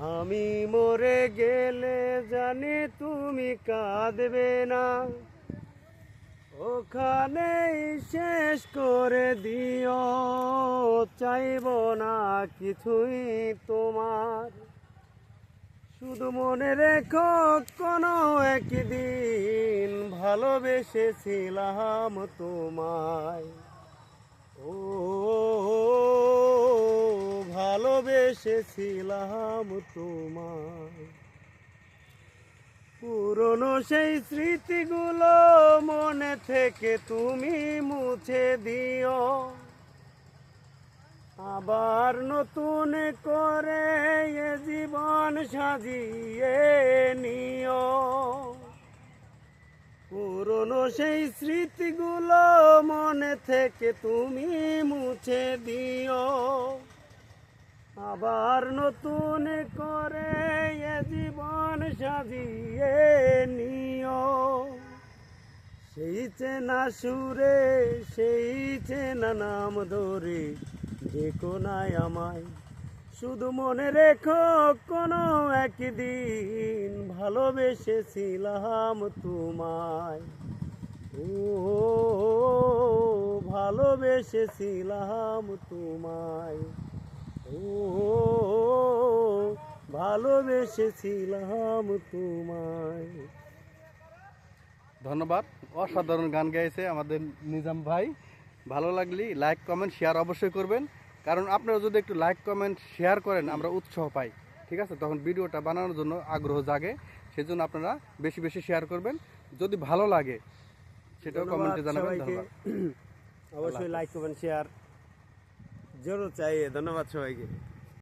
আমি মরে গেলে জানি তুমি কাঁদবে না। ওখানেই শেষ করে দিও, চাইব না কিছুই তোমার। শুধু মনে রেখো, কোনো একদিন ভালোবেসেছিলাম তোমায়। ও ভালোবেসেছিলাম তোমার পুরনো সেই স্মৃতিগুলো মনে থেকে তুমি মুছে দিও। আবার নতুন করে এ জীবন সাজিয়ে নিও। পুরনো সেই স্মৃতিগুলো মনে থেকে তুমি মুছে দিও। আবার নতুন করে এ জীবন সাজিয়ে নিও। সেই চেনা সুরে, সেই চেনা নাম ধরে দেখো নাই আমায়। শুধু মনে রেখো, কোনো একদিন ভালোবেসেছিলাম তোমায়। ও, ভালোবেসেছিলাম তোমায়। ও ভালোবেসেছিলাম তোমায়। ধন্যবাদ। অসাধারণ গান গাইছে আমাদের নিজাম ভাই। ভালো লাগলি লাইক কমেন্ট শেয়ার অবশ্যই করবেন। কারণ আপনারা যদি একটু লাইক কমেন্ট শেয়ার করেন আমরা উৎসাহ পাই। ঠিক আছে? তখন ভিডিওটা বানানোর জন্য আগ্রহ জাগে। সেজন্য আপনারা বেশি বেশি শেয়ার করবেন। যদি ভালো লাগে সেটাও কমেন্টে জানাবেন। অবশ্যই লাইক কমেন্ট শেয়ার জরুর চাই ধন্যবাদ সবাইকে।